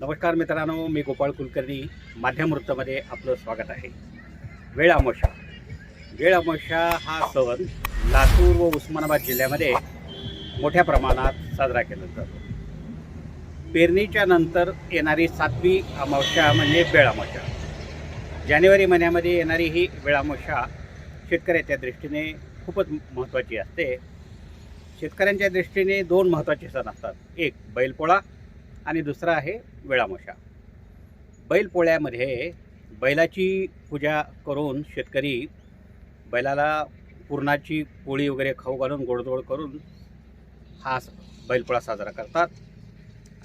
नमस्कार मित्रांनो मी गोपाळ कुलकर्णी. माध्यम वृत्तमध्ये आपलं स्वागत आहे. वेळ अमोशा वेळ अमोशा हा सण लातूर व उस्मानाबाद जिल्ह्यामध्ये मोठ्या प्रमाणात साजरा केला जातो. पेरणीच्या नंतर येणारी सातवी अमावस्या म्हणजे वेळ जानेवारी महिन्यामध्ये येणारी ही वेळ शेतकऱ्याच्या दृष्टीने खूपच महत्त्वाची असते. शेतकऱ्यांच्या दृष्टीने दोन महत्त्वाचे सण असतात. एक बैलपोळा आणि दुसरा आहे वेळामोशा. बैलपोळ्यामध्ये बैलाची पूजा करून शेतकरी बैलाला पुरणाची पोळी वगैरे खाऊ घालून गोडधोड करून हा स- बैलपोळा साजरा करतात.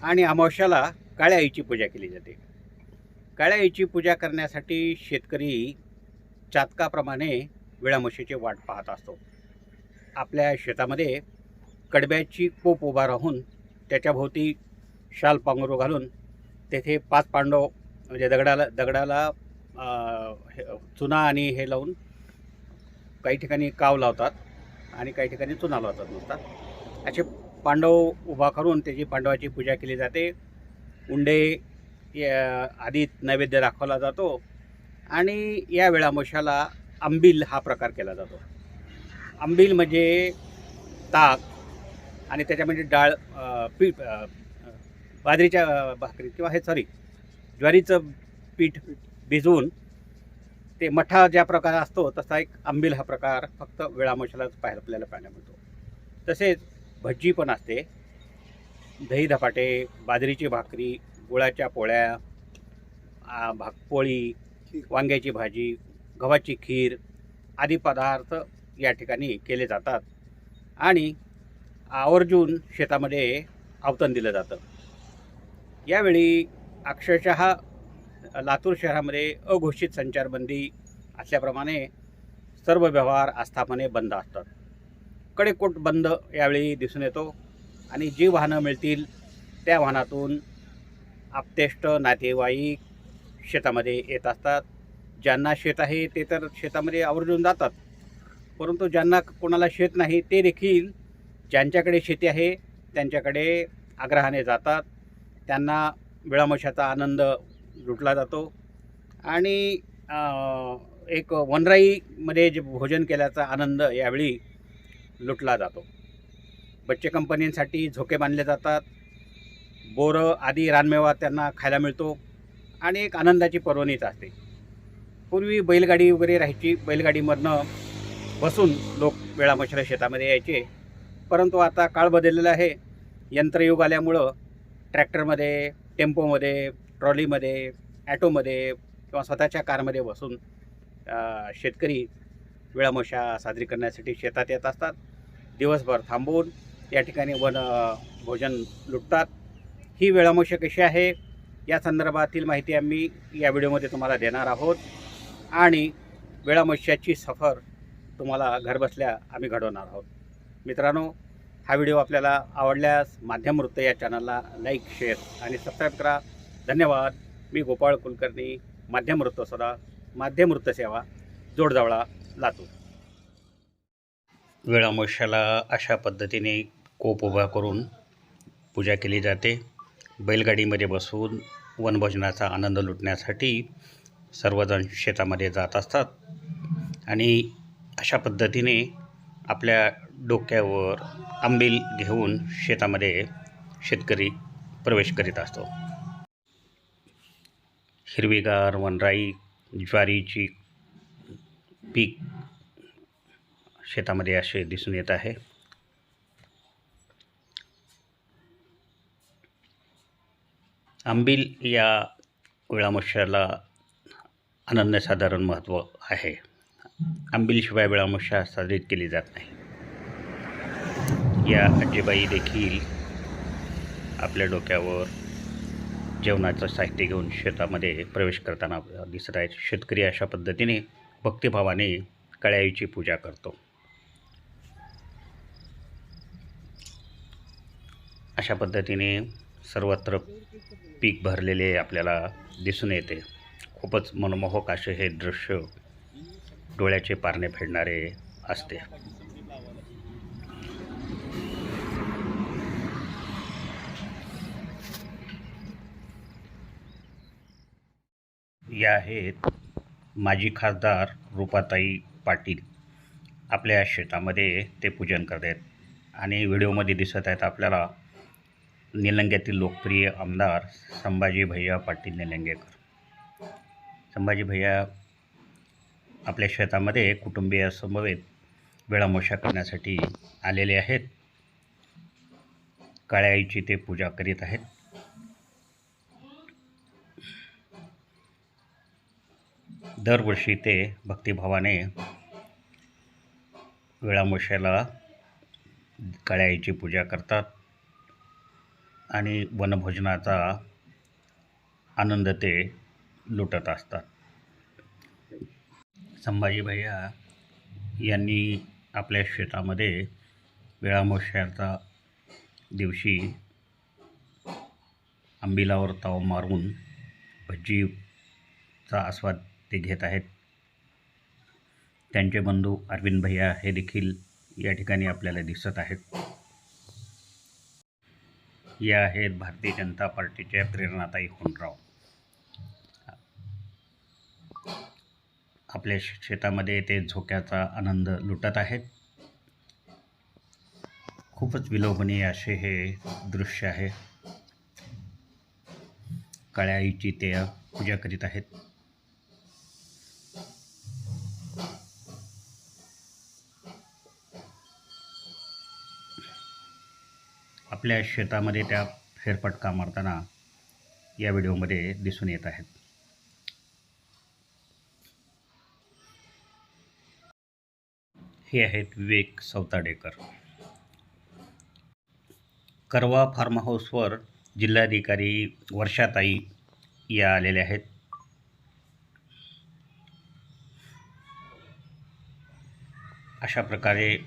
आणि अमावश्याला काळ्या आईची पूजा केली जाते. काळ्या आईची पूजा करण्यासाठी शेतकरी चातकाप्रमाणे विळामशीची वाट पाहत असतो. आपल्या शेतामध्ये कडब्याची कोप उभा राहून त्याच्याभोवती शाल पांघरू घालून तेथे पाच पांडव म्हणजे दगडाला दगडाला हे- चुना आणि हे लावून काही ठिकाणी काव लावतात आणि काही ठिकाणी चुना लावतात नुसतात असे पांडव उभा करून त्याची पांडवाची पूजा केली जाते. उंडे या- आधी नैवेद्य दाखवला जातो आणि या वेळामशाला आंबील हा प्रकार केला जातो. आंबील म्हणजे ताक आणि त्याच्यामध्ये डाळ पीठ बाजरीच्या भाकरी किंवा हे सॉरी ज्वारीचं पीठ भिजवून ते मठा ज्या प्रकार असतो तसा एक आंबील हा प्रकार फक्त वेळामोशालाच पाहायला आपल्याला पाहायला मिळतो. तसेच भजी पण असते. दही धपाटे बाजरीची भाकरी गुळाच्या पोळ्या भाकपोळी वांग्याची भाजी गव्हाची खीर आदी पदार्थ या ठिकाणी केले जातात. आणि आवर्जून शेतामध्ये आवतण दिलं जातं. यावेळी अक्षरशः लातूर शहरामध्ये अघोषित संचारबंदी असल्याप्रमाणे सर्व व्यवहार आस्थापने बंद असतात. कडेकोट बंद यावेळी दिसून येतो आणि जी वाहनं मिळतील त्या वाहनातून आपतेष्ट नातेवाईक शेतामध्ये येत असतात. ज्यांना शेत आहे ते तर शेतामध्ये आवर्जून जातात. परंतु ज्यांना कोणाला शेत नाही ते देखील ज्यांच्याकडे शेती आहे त्यांच्याकडे आग्रहाने जातात. त्यांना विळामशाचा आनंद लुटला जातो. आणि एक वनराईमध्ये जे भोजन केल्याचा आनंद यावेळी लुटला जातो. बच्चे कंपन्यांसाठी झोके बांधले जातात. बोरं आदी रानमेवा त्यांना खायला मिळतो. आणि एक आनंदाची पर्वणीच असते. पूर्वी बैलगाडी वगैरे राहायची. बैलगाडीमधनं बसून लोक वेळामोशाला शेतामध्ये यायचे. परंतु आता काळ बदललेला आहे. यंत्रयुग आल्यामुळं ट्रॅक्टरमध्ये टेम्पोमध्ये ट्रॉलीमध्ये ॲटोमध्ये किंवा स्वतःच्या कारमध्ये बसून शेतकरी वेळामोशा साजरी करण्यासाठी शेतात येत असतात. दिवसभर थांबून या ठिकाणी वन भोजन लुटतात. ही वेळामोशा कशी आहे? या संदर्भातील माहिती आम्ही या व्हिडिओमध्ये तुम्हाला देणार आहोत. आणि वेळामश्याची सफर तुम्हाला घरबसल्या आम्ही घडवणार आहोत. मित्रांनो हा व्हिडिओ आपल्याला आवडल्यास माध्यम वृत्त या चॅनलला लाईक शेअर आणि सबस्क्राईब करा. धन्यवाद. मी गोपाळ कुलकर्णी माध्यम वृत्त सदा माध्यम वृत्त सेवा जोडजावळा लातूर. वेळामोशाला अशा पद्धतीने कोप उभा करून पूजा केली जाते. बैलगाडीमध्ये बसून वनभोजनाचा आनंद लुटण्यासाठी सर्वजण शेतामध्ये जात असतात. आणि अशा पद्धतीने आपल्या डोक्यावर आंबील घेऊन शेतामध्ये शेतकरी प्रवेश करीत असतो. हिरवीगार वनराई ज्वारीची पीक शेतामध्ये असे दिसून येत आहे. आंबील या वेळामोशाला अनन्यसाधारण महत्त्व आहे. आंबीलशिवाय वेळामोशा साजरीत केली जात नाही. या आजीबाई देखील आपल्या डोक्यावर जेवणाचं साहित्य घेऊन शेतामध्ये प्रवेश करताना दिसत आहेत. शेतकरी अशा पद्धतीने भक्तिभावाने कळ्याईची पूजा करतो. अशा पद्धतीने सर्वत्र पीक भरलेले आपल्याला दिसून येते. खूपच मनमोहक असे हे दृश्य डोळ्याचे पारणे फेडणारे असते. या आहेत माजी खासदार रूपाताई पाटील. आपल्या शेतामध्ये ते पूजन करत आहेत आणि व्हिडिओमध्ये दिसत आहेत आपल्याला निलंग्यातील लोकप्रिय आमदार संभाजी भैया पाटील निलंगेकर. संभाजी भैया आपल्या शेतामध्ये कुटुंबियासमवेत वेळामोशा करण्यासाठी आलेले आहेत. काळ्या आईची ते पूजा करीत आहेत. दरवर्षी ते भक्तिभावाने वेळामोशाला काळ्या आईची पूजा करतात आणि वनभोजनाचा आनंद ते लुटत असतात. संभाजी भैया यांनी आपल्या शेतामध्ये वेळामोशाचा दिवशी आंबिलावर ताव मारून भज्जीचा आस्वाद ते घेत आहेत. त्यांचे बंधू अरविंद भैया हे देखील या ठिकाणी आपल्याला दिसत आहेत. या आहेत भारतीय जनता पार्टीच्या प्रेरणाताई होनराव आपल्या शेतामध्ये ते झोक्याचा आनंद लुटत आहेत. खूपच विलोभनीय असे हे दृश्य आहे. काळ्या आईची ते पूजा करीत आहेत. आपल्या शेतामध्ये त्या फेरफटका मारताना या व्हिडिओमध्ये दिसून येत आहेत. हे आहेत विवेक सौताडेकर करवा फार्म हाऊसवर जिल्हाधिकारी वर्षाताई या आलेल्या आहेत. अशा प्रकारे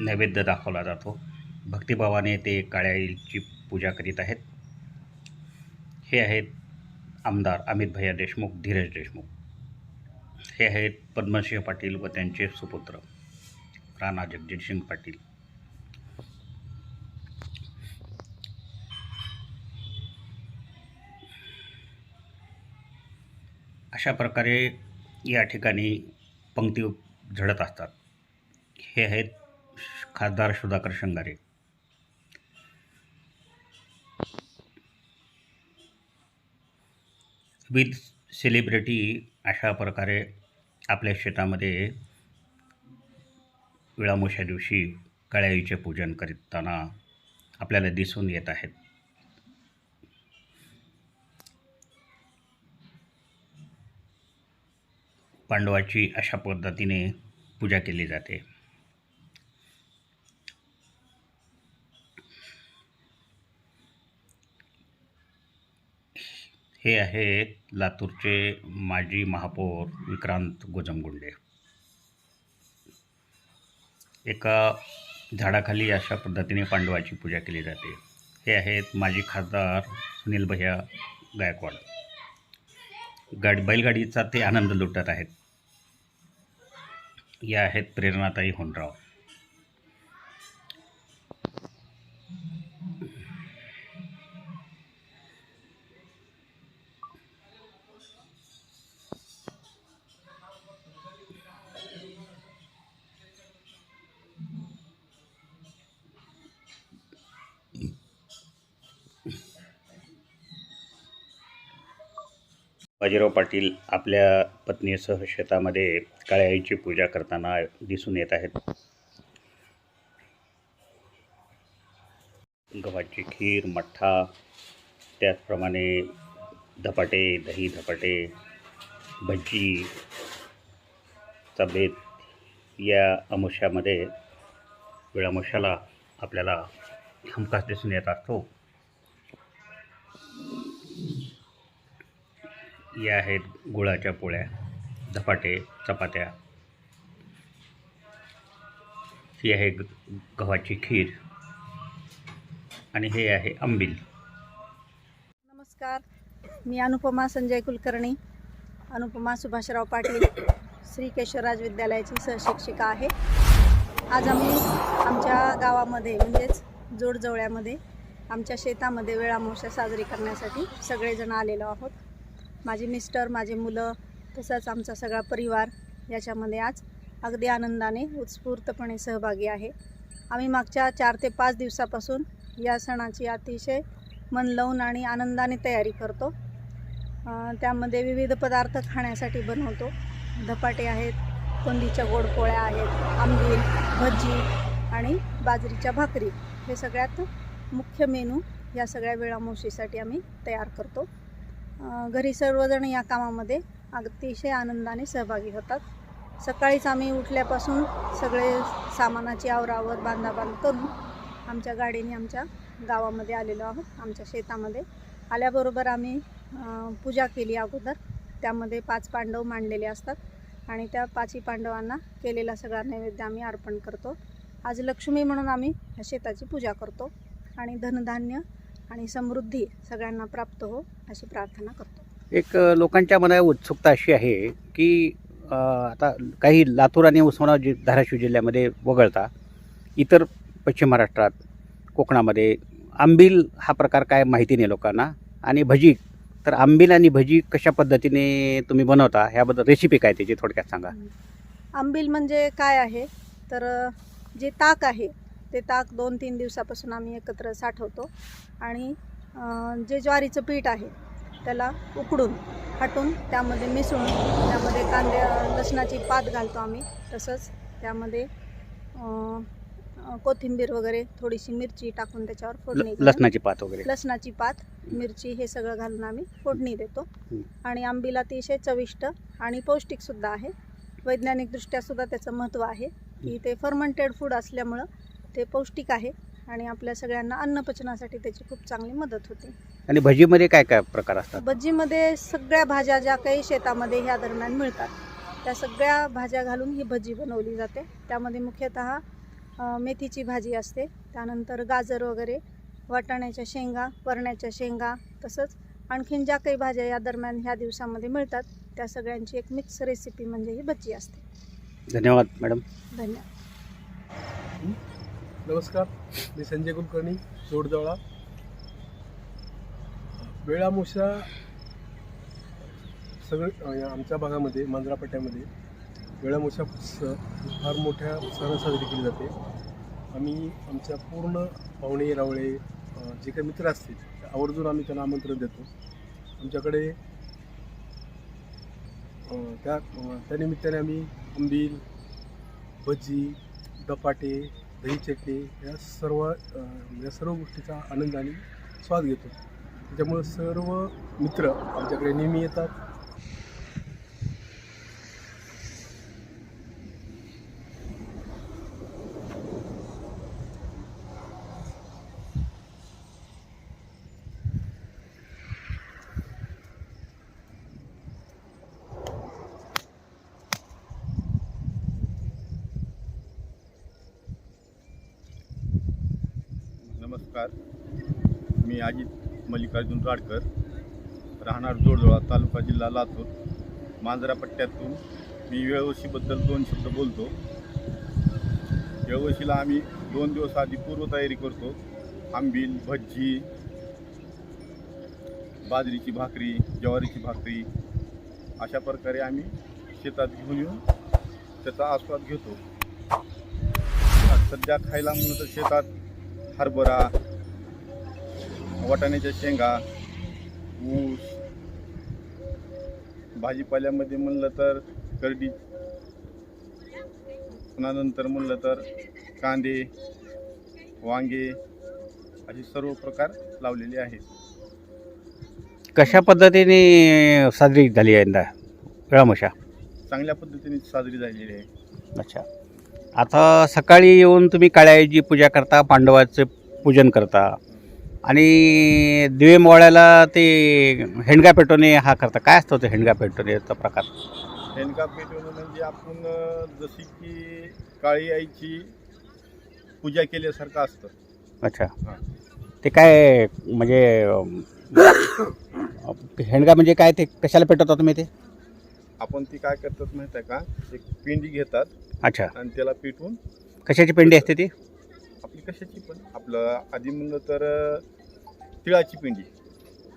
नैवेद्य दाखवला जातो. भक्तिभावाने ते काळ्या पूजा करीत आहेत. हे आहेत आमदार अमित भैया देशमुख धीरज देशमुख. हे आहेत पद्मसिंह पाटील व त्यांचे सुपुत्र राणा जगजितसिंग पाटील. अशा प्रकारे या ठिकाणी पंक्ती झडत असतात. हे आहेत खासदार सुधाकर शंगारे. विथ सेलिब्रिटी अशा प्रकारे आपल्या शेतामध्ये विळामोशा दिवशी कळ्याईचे पूजन करताना आपल्याला दिसून येत आहेत. पांडवाची अशा पद्धतीने पूजा केली जाते. हे आहेत लातूरचे माजी महापौर विक्रांत गोजमगुंडे. एका झाडाखाली अशा पद्धतीने पांडवाची पूजा केली जाते. हे आहेत माजी खासदार सुनील भैया गायकवाड. गाडी बैलगाडीचा ते आनंद लुटत आहेत. या आहेत प्रेरणाताई होनराव. बाजीराव पाटील आपल्या पत्नीसह शेतामध्ये काळ्या आईची पूजा करताना दिसून येत आहेत. गव्हाची खीर मठ्ठा त्याचप्रमाणे धपाटे दही धपाटे भजी चा बेत या अमुष्यामध्ये वेळामुशाला आपल्याला हमखास दिसून येत असतो. या आहेत गुळाच्या पोळ्या धपाटे चपात्या. ही आहे ग- गव्हाची खीर. आणि हे आहे आंबील. नमस्कार. मी अनुपमा संजय कुलकर्णी. अनुपमा सुभाषराव पाटील. श्री केशवराज विद्यालयाची सहशिक्षिका आहे. आज आम्ही आमच्या गावामध्ये म्हणजेच जोडजवळ्यामध्ये आमच्या शेतामध्ये वेळामोशा साजरी करण्यासाठी सगळेजण आलेलो आहोत. माझे मिस्टर माझे मुलं तसंच आमचा सगळा परिवार याच्यामध्ये आज अगदी आनंदाने उत्स्फूर्तपणे सहभागी आहे. आम्ही मागच्या चार ते पाच दिवसापासून या सणाची अतिशय मन लावून आणि आनंदाने तयारी करतो. त्यामध्ये विविध पदार्थ खाण्यासाठी बनवतो. धपाटे आहेत कोंदीच्या गोड पोळ्या आहेत आंबील भजी आणि बाजरीच्या भाकरी. हे सगळ्यात मुख्य मेनू या सगळ्या वेळामोशीसाठी आम्ही तयार करतो. घरी सर्वजण या कामामध्ये अतिशय आनंदाने सहभागी होतात. सकाळीच आम्ही उठल्यापासून सगळे सामानाची आवरावर बांधाबांध करून आमच्या गाडीने आमच्या गावामध्ये आलेलो आहोत आमच्या शेतामध्ये. आल्याबरोबर आम्ही पूजा केली अगोदर. त्यामध्ये पाच पांडव मांडलेले असतात आणि त्या पाचही पांडवांना केलेला सगळा नैवेद्य आम्ही अर्पण करतो. आज लक्ष्मी म्हणून आम्ही ह्या शेताची पूजा करतो आणि धनधान्य आणि समृद्धी सगळ्यांना प्राप्त हो अशी प्रार्थना करतो. एक लोकांच्या मनात उत्सुकता अशी आहे की आता काही लातूर आणि उस्मानाबाद जि धाराशिव जिल्ह्यामध्ये वगळता इतर पश्चिम महाराष्ट्रात कोकणामध्ये आंबील हा प्रकार काय माहिती नाही लोकांना. आणि भजी तर आंबील आणि भजी कशा पद्धतीने तुम्ही बनवता ह्याबद्दल रेसिपी काय त्याची थोडक्यात सांगा. आंबील म्हणजे काय आहे? तर जे ताक आहे ते ताक दोन तीन दिवसापासून आम्ही एकत्र साठवतो. आणि जे ज्वारीचं पीठ आहे त्याला उकडून हटून त्यामध्ये मिसळून त्यामध्ये कांद्या लसणाची पात घालतो आम्ही. तसंच त्यामध्ये कोथिंबीर वगैरे थोडीशी मिरची टाकून त्याच्यावर फोडणी लसणाची पात वगैरे. लसणाची पात मिरची हे सगळं घालून आम्ही फोडणी देतो. आणि आंबीला अतिशय चविष्ट आणि पौष्टिकसुद्धा आहे. वैज्ञानिकदृष्ट्या सुद्धा त्याचं महत्त्व आहे. की ते फर्मंटेड फूड असल्यामुळं ते पौष्टिक आहे आणि आपल्या सगळ्यांना अन्नपचनासाठी त्याची खूप चांगली मदत होते. आणि भजीमध्ये काय काय प्रकार असतात? भजीमध्ये सगळ्या भाज्या ज्या काही शेतामध्ये ह्या दरम्यान मिळतात त्या सगळ्या भाज्या घालून ही भजी बनवली जाते. त्यामध्ये मुख्यतः मेथीची भाजी असते त्यानंतर गाजर वगैरे वाटाण्याच्या शेंगा वरण्याच्या शेंगा तसंच आणखीन ज्या काही भाज्या या दरम्यान ह्या दिवसामध्ये मिळतात त्या सगळ्यांची एक मिक्स रेसिपी म्हणजे ही भजी असते. धन्यवाद मॅडम. धन्यवाद. नमस्कार मी संजय कुलकर्णी जोडजवळा. वेळामुशा सगळे या आमच्या भागामध्ये मांजरापट्ट्यामध्ये वेळामुशा स फार मोठ्या उत्साहानं साजरी केली जाते. आम्ही आमच्या पूर्ण पाहुणे रावळे जे काही मित्र असतील ते आवर्जून आम्ही त्यांना आमंत्रण देतो. आमच्याकडे त्या त्यानिमित्ताने आम्ही आंबील भजी दपाटे दही चटणी या सर्व या सर्व गोष्टीचा आनंदाने स्वाद घेतो. त्याच्यामुळं सर्व मित्र आमच्याकडे नेहमी येतात. नमस्कार. मी अजित मल्लिकार्जुन राडकर. राहणार जोडजोळा तालुका जिल्हा लातूर. मांजरा पट्ट्यातून मी वेळवशीबद्दल दोन शब्द बोलतो. वेळवशीला आम्ही दोन दिवस आधी पूर्वतयारी करतो. आंबील भज्जी बाजरीची भाकरी ज्वारीची भाकरी अशा प्रकारे आम्ही शेतात घेऊन येऊन त्याचा आस्वाद घेतो. सध्या खायला म्हणून तर शेतात हरभरा वाटाण्याच्या शेंगा ऊस भाजीपाल्यामध्ये म्हणलं तर करडी पुन्हा नंतर म्हणलं तर कांदे वांगे असे सर्व प्रकार लावलेले आहेत. कशा पद्धतीने साजरी झाली आहे यंदा? वेळामोशा चांगल्या पद्धतीने साजरी झालेली आहे. अच्छा. आता सकाळी येऊन तुम्ही काळ्याची पूजा करता पांडवाचं पूजन करता. आणि दिवे मोळ्याला ते हेंडगा पेटवणे हा करता. काय असतो ते हेंडगा पेटवण्याचा प्रकार? शेणका पेटवणं म्हणजे आपण जशी की काळी आईची पूजा केल्यासारखं असतं. अच्छा. ते काय म्हणजे हेंडगा म्हणजे काय ते कशाला पेटवता तुम्ही ते? आपण ती काय करतात माहीत आहे का? एक पिंडी घेतात अच्छा. आणि त्याला पिटवून कशाची पेंडी असते ती? आपली कशाची पण. आपलं आधी म्हणलं तर तिळाची पिंडी.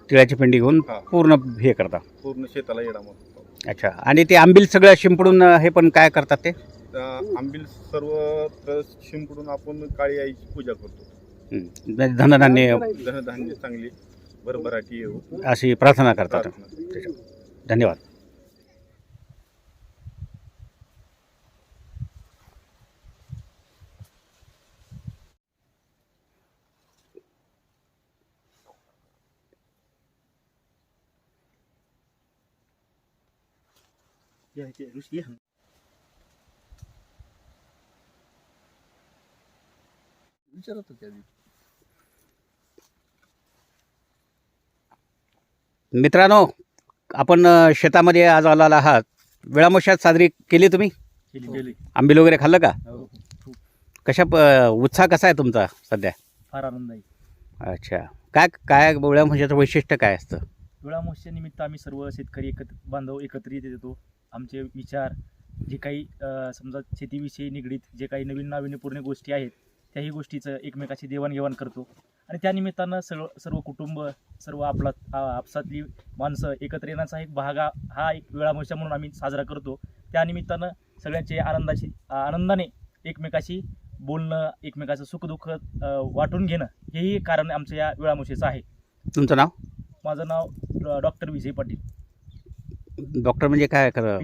तिळाची पेंडी घेऊन हा. पूर्ण हे करता पूर्ण शेताला येडा म्हणतो अच्छा. आणि ते आंबील सगळं शिंपडून अं, हे पण काय करतात ते? त्या आंबील सर्व शिंपडून आपण काळी आईची पूजा करतो. हं. धनधान्य धनधान्य चांगली भरभराटी येऊ. अशी प्रार्थना करतात. धन्यवाद. विचारत होते आधी मित्रांनो आपण शेतामध्ये आज आलेला आहात. वेळामोशात साजरी केली तुम्ही? आंबील वगैरे खाल्लं का? हो खूप. कशा उत्साह कसा आहे तुमचा सध्या? फार आनंद आहे अच्छा. काय काय वेळामोशाचं वैशिष्ट्य काय असतं? वेळामोश्या निमित्त आम्ही सर्व शेतकरी एकत्र बांधव एकत्रित येतो. आमचे विचार जे काही समजा शेतीविषयी निगडीत जे काही नवीन नाविन्यपूर्ण गोष्टी आहेत त्याही गोष्टीचं एकमेकाची देवाणघेवाण करतो. आणि त्या निमित्तानं सर्व सर्व कुटुंब सर्व आपला आपसातली माणसं एकत्र येण्याचा एक भाग हा- एक वेळामोशा म्हणून आम्ही साजरा करतो. त्या निमित्तानं सगळ्यांचे आनंदाची आ- आनंदाने एकमेकाशी बोलणं एकमेकाचं सुखदुःख वाटून घेणं हेही कारण आमच्या या वेळामोशेचं आहे. तुमचं नाव? माझं नाव डॉक्टर विजय पाटील. डॉक्टर म्हणजे काय खरं?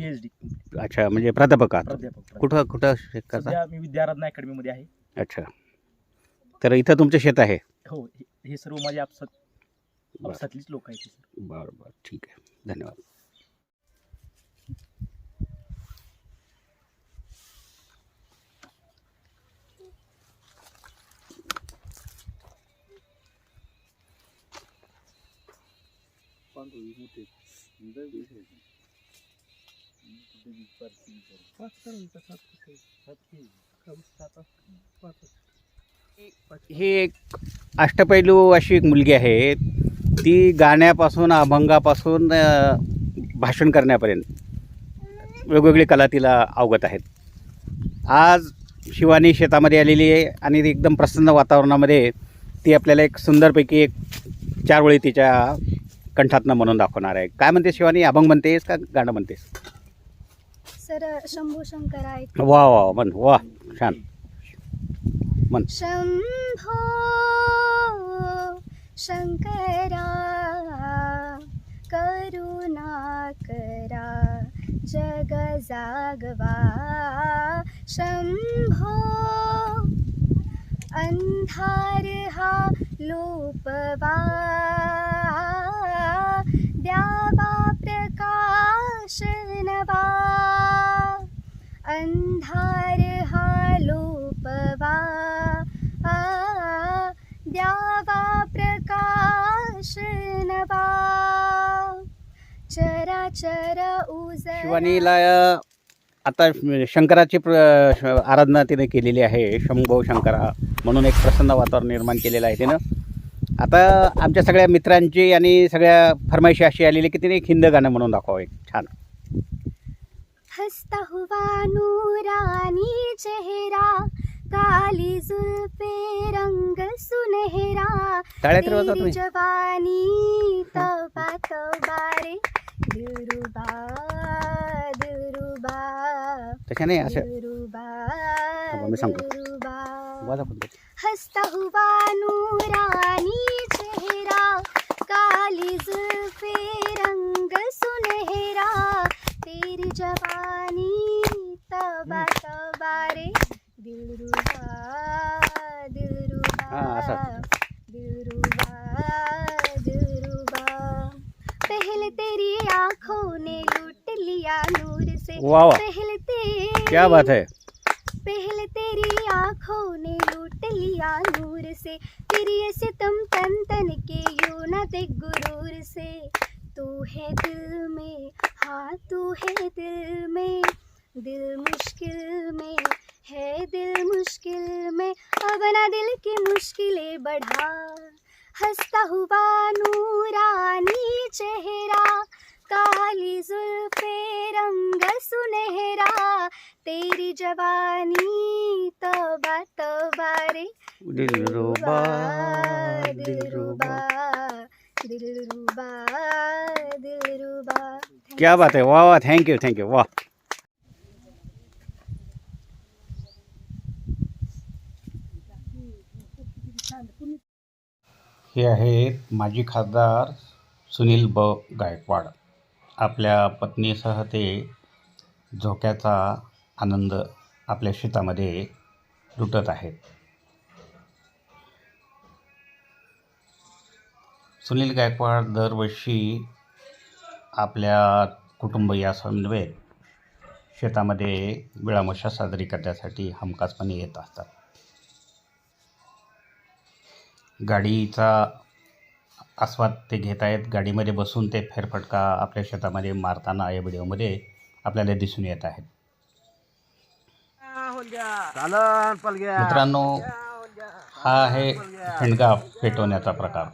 अच्छा म्हणजे प्राध्यापक आहात? प्राध्यापक कुठं कुठं शिकता सध्या मी विद्याराधना अकॅडमीमध्ये आहे. अच्छा. तर इथं तुमचं शेत आहे? हो हे हे सर्व माझे आपसात आपसातलीच लोक आहेत. बरं बरं. ठीक आहे. धन्यवाद. पाच करायचं सात कसं? सात पाच ही एक अष्टपैलू अशी एक मुलगी आहे. ती गाण्यापासून अभंगापासून भाषण करण्यापर्यंत वेगवेगळी कला तिला अवगत आहेत. आज शिवानी शेतामध्ये आलेली आहे आणि ती एकदम प्रसन्न वातावरणामध्ये ती आपल्याला एक सुंदरपैकी एक चार वेळी तिच्या कंठातनं म्हणून दाखवणार आहे. काय म्हणते शिवानी? अभंग म्हणतेस का गाणं म्हणतेस? सर शंभू शंकर आहेत. वा वा म्हण वा छान. म्हण. शंभो शंकरा करुणा करा जग जागवा. शंभो अंधार हा लोपवा. द्यावा प्रकाश नवा अंधार हा लोपवा। आ, द्यावा प्रकाश नवा चराचर उज शिवानीला आता शंकराची प्र आराधना तिने केलेली आहे शंभो शंकरा म्हणून एक प्रसन्न वातावरण निर्माण केलेलं आहे तिनं. आता आमच्या सगळ्या मित्रांची आणि सगळ्या फरमाईशी अशी आलेली की तिने एक हिंद गाणं म्हणून दाखवावं एक छान. हंसता हुआ नूरानी चेहरा काली जुल्फे रंग सुनहरा तेरी तुम्ही. जवानी तौबा तौबा रे दिलरुबा दिलरुबा तशा नाही असं. दिलरुबा थांबा, मी सांगतो. हंसता हुआ नूरानी चेहरा काली जुल्फे रंग सुनहरा तेरी जवानी तबा तबा रे दिलरुबा दिलरुबा हाँ, ऐसा। दिलरुबा दिलरुबा पहले तेरी आँखों ने लूट लिया नूर से पहले तेरी क्या बात है। पहले तेरी आँखों ने लूट लिया नूर से, फिर ये तुम तन तन के यूँ न देख गुरूर से। तू है दिल में हाँ तू है दिल में, दिल मुश्किल में, है दिल मुश्किल में, अब ना दिल की मुश्किलें बढ़ा। हंसता हुआ नूरानी चेहरा काली जुल्फे रंग सुनहरा तेरी जवानी तौबा तौबा रे। दिलरुबा दिलरुबा दिलरुबा दिलरुबा क्या बात आहे वा वा थँक्यू थँक्यू वा हे आहेत माजी खासदार सुनील ब. गायकवाड. आपल्या पत्नीसह ते झोक्याचा आनंद आपल्या शेतामध्ये लुटत आहेत. सुनील गायकवाड दरवर्षी आपल्या कुटुंबियासमवेत शेतामध्ये विळामशा साजरी करण्यासाठी हमखासपणे येत असतात. गाडीचा आस्वाद ते घेत आहेत. गाडीमध्ये बसून ते फेरफटका आपल्या शेतामध्ये मारताना या व्हिडिओमध्ये आपल्याला दिसून येत आहेत. मित्रांनो हा आहे हेंडगा पेटवण्याचा प्रकार.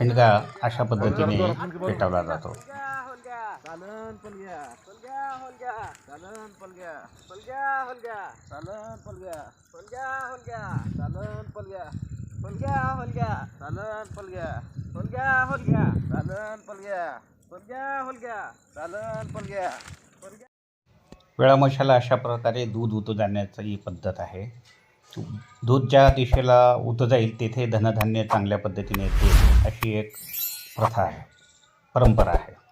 हेंडगा अशा पद्धतीने पेटवला जातो. वेळामोशाला अशा प्रकारे दूध उतू जाण्याची ही पद्धत आहे. दूध ज्या दिशेला उत जाईल तेथे धनधान्य चांगल्या पद्धतीने येते अशी एक प्रथा आहे परंपरा आहे.